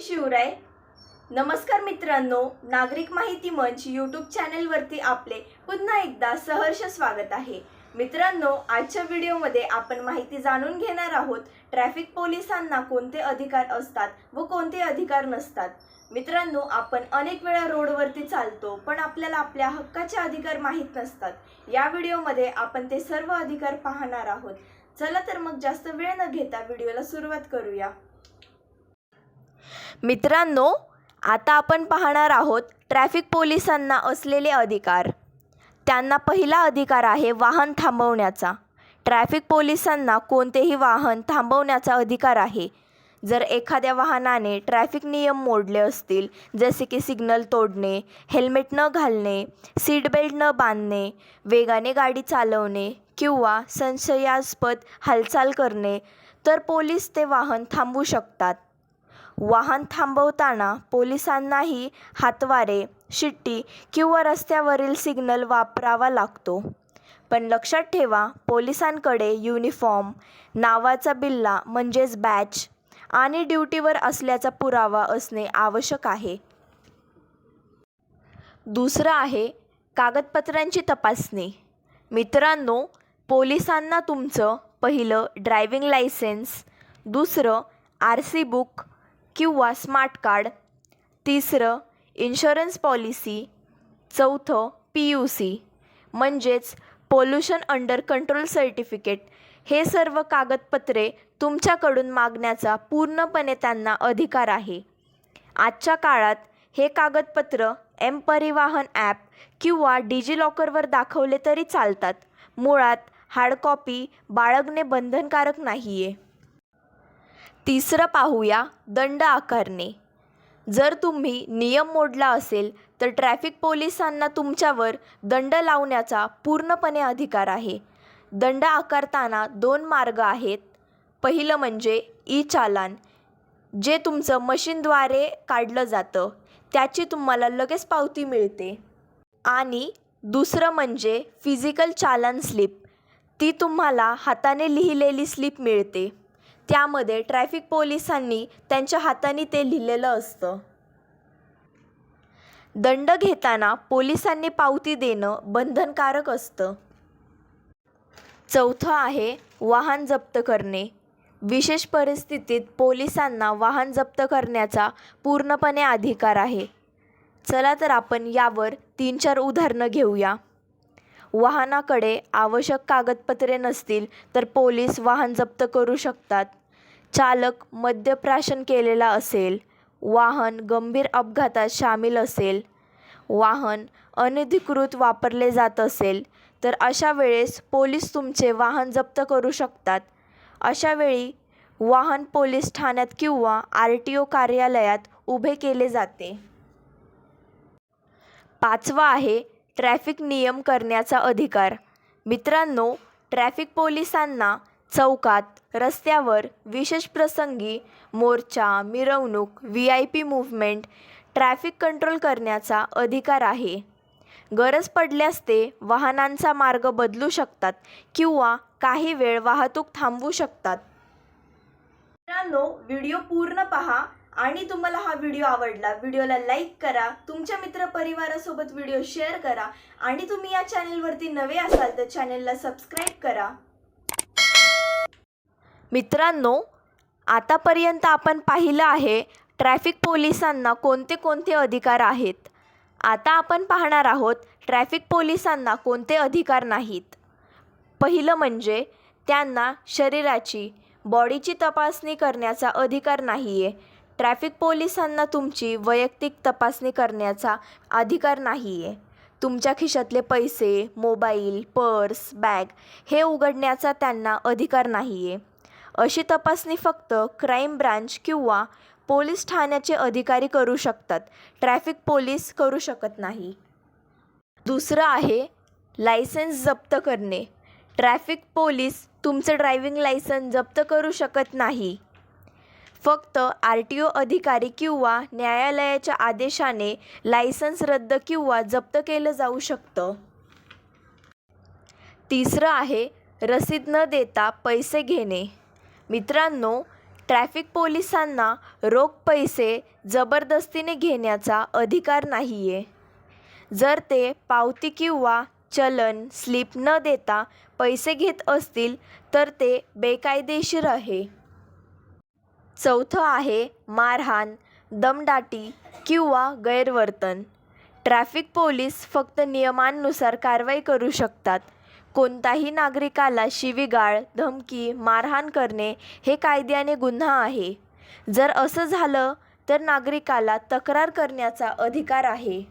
शिवराय नमस्कार मित्रांनो नागरिक माहिती मंच यूट्यूब चॅनेलवरती आपले पुन्हा एकदा सहर्ष स्वागत आहे. मित्रांनो आजच्या व्हिडिओमध्ये आपण माहिती जाणून घेणार आहोत ट्रॅफिक पोलिसांना कोणते अधिकार असतात व कोणते अधिकार नसतात. मित्रांनो आपण अनेक वेळा रोडवरती चालतो पण आपल्याला आपल्या हक्काचे अधिकार माहीत नसतात. या व्हिडिओमध्ये आपण ते सर्व अधिकार पाहणार आहोत. चला तर मग जास्त वेळ न घेता व्हिडिओला सुरुवात करूया. मित्रांनो आता आपण पाहणार आहोत ट्रॅफिक पोलिसांना असलेले अधिकार. त्यांना पहिला अधिकार आहे वाहन थांबवण्याचा. ट्रॅफिक पोलिसांना कोणतेही वाहन थांबवण्याचा अधिकार आहे. जर एखाद्या वाहनाने ट्रॅफिक नियम मोडले असतील जसे की सिग्नल तोडणे हेल्मेट न घालणे सीट बेल्ट न बांधणे वेगाने गाडी चालवणे किंवा संशयास्पद हालचाल करणे तर पोलीस ते वाहन थांबवू शकतात. वाहन थांबवताना पोलिसांनाही हातवारे शिट्टी किंवा रस्त्यावरील सिग्नल वापरावा लागतो. पण लक्षात ठेवा पोलिसांकडे युनिफॉर्म नावाचा बिल्ला म्हणजेच बॅच आणि ड्युटीवर असल्याचा पुरावा असणे आवश्यक आहे. दुसरं आहे कागदपत्रांची तपासणी. मित्रांनो पोलिसांना तुमचं पहिलं ड्रायव्हिंग लायसेन्स दुसरं आर सी बुक किंवा स्मार्ट कार्ड. तिसरं इन्शुरन्स पॉलिसी चौथं पी यू सी म्हणजेच पोल्युशन अंडर कंट्रोल सर्टिफिकेट हे सर्व कागदपत्रे तुमच्याकडून मागण्याचा पूर्णपणे त्यांना अधिकार आहे. आजच्या काळात हे कागदपत्र एम परिवाहन ॲप किंवा डिजिलॉकरवर दाखवले तरी चालतात. मुळात हार्डकॉपी बाळगणे बंधनकारक नाही आहे तिसरं पाहूया दंड आकारणे. जर तुम्ही नियम मोडला असेल तर ट्रॅफिक पोलिसांना तुमच्यावर दंड लावण्याचा पूर्णपणे अधिकार आहे. दंड आकारताना दोन मार्ग आहेत. पहिलं म्हणजे ई चालान जे तुमचं मशीनद्वारे काढलं जातं त्याची तुम्हाला लगेच पावती मिळते. आणि दुसरं म्हणजे फिजिकल चालान स्लिप ती तुम्हाला हाताने लिहिलेली स्लिप मिळते. त्यामध्ये ट्रॅफिक पोलिसांनी त्यांच्या हाताने ते लिहिलेलं असतं. दंड घेताना पोलिसांनी पावती देणं बंधनकारक असतं. चौथं आहे वाहन जप्त करणे. विशेष परिस्थितीत पोलिसांना वाहन जप्त करण्याचा पूर्णपणे अधिकार आहे. चला तर आपण यावर तीन चार उदाहरणं घेऊया. वाहनाकडे आवश्यक कागदपत्रे नसतील तर पोलीस वाहन जप्त करू शकतात. चालक मद्यप्राशन केलेला असेल वाहन गंभीर अपघातात सामील असेल वाहन अनधिकृत वापरले जात असेल तर अशा वेळेस पोलीस तुमचे वाहन जप्त करू शकतात. अशा वेळी वाहन पोलीस ठाण्यात किंवा आर टी ओ कार्यालयात उभे केले जाते. पाचवा आहे ट्रॅफिक नियम करण्याचा अधिकार. मित्रांनो ट्रॅफिक पोलिसांना चौकात रस्त्यावर विशेष प्रसंगी मोर्चा मिरवणूक V I P movement traffic control करण्याचा अधिकार आहे. गरज पडल्यास ते वाहनांचा मार्ग बदलू शकतात किंवा काही वेळ वाहतूक थांबवू शकतात. मित्रांनो व्हिडिओ पूर्ण पहा. आणि तुम्हाला हा व्हिडिओ आवडला व्हिडिओला लाईक करा तुमच्या मित्र परिवारासोबत व्हिडिओ शेअर करा आणि तुम्ही या चॅनेलवरती नवे असाल तर चॅनेलला सबस्क्राईब करा. मित्रांनो आतापर्यंत आपण पाहिलं आहे ट्रॅफिक पोलिसांना कोणते कोणते अधिकार आहेत. आता आपण पाहणार आहोत ट्रॅफिक पोलिसांना कोणते अधिकार नाहीत. पहिलं म्हणजे त्यांना शरीराची बॉडीची तपासणी करण्याचा अधिकार नाही आहे ट्रॅफिक पोलिसांना तुमची वैयक्तिक तपासणी करण्याचा अधिकार नाही आहे तुमच्या खिशातले पैसे मोबाईल पर्स बॅग हे उघडण्याचा त्यांना अधिकार नाही आहे अशी तपासणी फक्त क्राईम ब्रांच किंवा पोलीस ठाण्याचे अधिकारी करू शकतात. ट्रॅफिक पोलीस करू शकत नाही. दुसरं आहे लायसन्स जप्त करणे. ट्रॅफिक पोलीस तुमचं ड्रायव्हिंग लायसन्स जप्त करू शकत नाही. फक्त आर टी ओ अधिकारी किंवा न्यायालयाच्या आदेशाने लायसन्स रद्द किंवा जप्त केलं जाऊ शकतं. तिसरं आहे रसीद न देता पैसे घेणे. मित्रांनो ट्रॅफिक पोलिसांना रोख पैसे जबरदस्तीने घेण्याचा अधिकार नाही आहे जर ते पावती किंवा चलन स्लिप न देता पैसे घेत असतील तर ते बेकायदेशीर आहे. चौथं आहे मारहाण दमदाटी किंवा गैरवर्तन. ट्रॅफिक पोलीस फक्त नियमांनुसार कारवाई करू शकतात. कोणताही नागरिकाला शिवीगाळ धमकी मारहाण करणे हे कायद्याने गुन्हा आहे. जर असं झालं तर नागरिकाला तक्रार करण्याचा अधिकार आहे.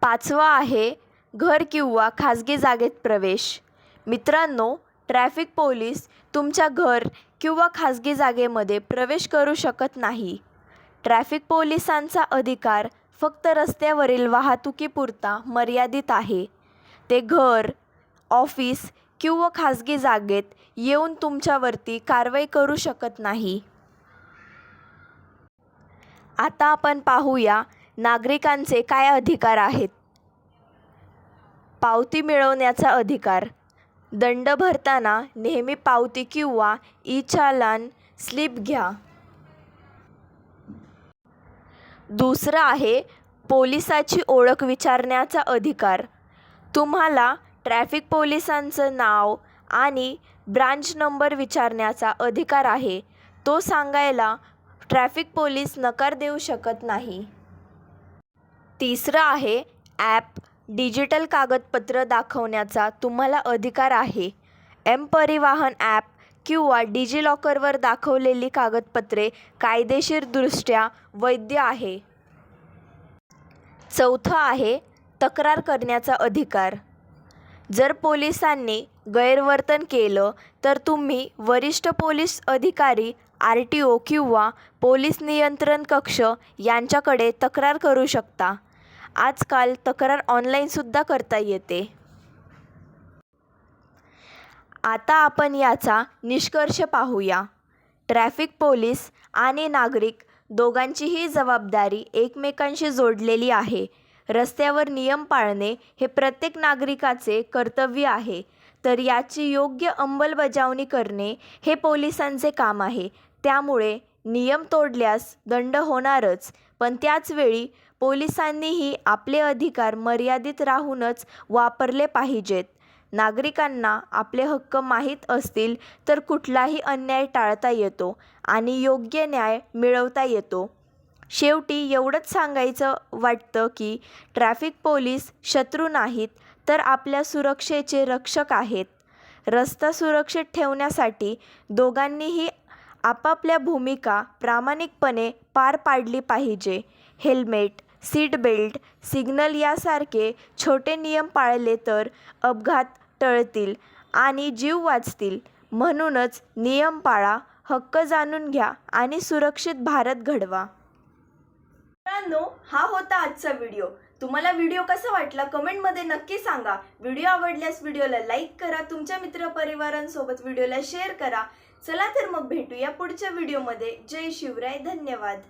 पाचवा आहे घर किंवा खाजगी जागेत प्रवेश. मित्रांनो ट्रॅफिक पोलीस तुमच्या घर किंवा खाजगी जागेमध्ये प्रवेश करू शकत नाही. ट्रॅफिक पोलिसांचा अधिकार फक्त रस्त्यावरील वाहतुकीपुरता मर्यादित आहे. ते घर ऑफिस किंवा खाजगी जागेत येऊन तुमच्यावरती कारवाई करू शकत नाही. आता आपण पाहूया नागरिकांचे काय अधिकार आहेत. पावती मिळवण्याचा अधिकार. दंड भरताना नेहमी पावती किंवा ई चालान स्लिप घ्या. दुसरं आहे पोलिसाची ओळख विचारण्याचा अधिकार. तुम्हाला ट्रॅफिक पोलिसांचं नाव आणि ब्रांच नंबर विचारण्याचा अधिकार आहे. तो सांगायला ट्रॅफिक पोलीस नकार देऊ शकत नाही. तिसरं आहे ॲप. डिजिटल कागदपत्र दाखवण्याचा तुम्हाला अधिकार आहे. एम परिवाहन ॲप किंवा डिजिलॉकरवर दाखवलेली कागदपत्रे कायदेशीरदृष्ट्या वैध आहे. चौथं आहे तक्रार करण्याचा अधिकार. जर पोलिसांनी गैरवर्तन केलं तर तुम्ही वरिष्ठ पोलीस अधिकारी आर टी ओ किंवा पोलीस नियंत्रण कक्ष यांच्याकडे तक्रार करू शकता. आजकाल तक्रार ऑनलाईनसुद्धा करता येते. आता आपण याचा निष्कर्ष पाहूया. ट्रॅफिक पोलीस आणि नागरिक दोघांचीही जबाबदारी एकमेकांशी जोडलेली आहे. रस्त्यावर नियम पाळणे हे प्रत्येक नागरिकाचे कर्तव्य आहे. तर याची योग्य अंमलबजावणी करणे हे पोलिसांचे काम आहे. त्यामुळे नियम तोडल्यास दंड होणारच. पण त्याचवेळी पोलिसांनीही आपले अधिकार मर्यादित राहूनच वापरले पाहिजेत. नागरिकांना आपले हक्क माहीत असतील तर कुठलाही अन्याय टाळता येतो आणि योग्य न्याय मिळवता येतो. शेवटी एवढंच सांगायचं वाटतं की ट्रॅफिक पोलीस शत्रू नाहीत तर आपल्या सुरक्षेचे रक्षक आहेत. रस्ता सुरक्षित ठेवण्यासाठी दोघांनीही आपापल्या भूमिका प्रामाणिकपणे पार पाडली पाहिजे. हेल्मेट सीट बेल्ट सिग्नल यासारखे छोटे नियम पाळले तर अपघात टळतील आणि जीव वाचतील. म्हणूनच नियम पाळा हक्क जाणून घ्या आणि सुरक्षित भारत घडवा. मित्रांनो हा होता आजचा व्हिडिओ. तुम्हाला व्हिडिओ कसा वाटला कमेंटमध्ये नक्की सांगा. व्हिडिओ आवडल्यास व्हिडिओला लाईक करा तुमच्या मित्रपरिवारांसोबत व्हिडिओला शेअर करा. चला तर मग भेटूया पुढच्या व्हिडिओमध्ये. जय शिवराय धन्यवाद.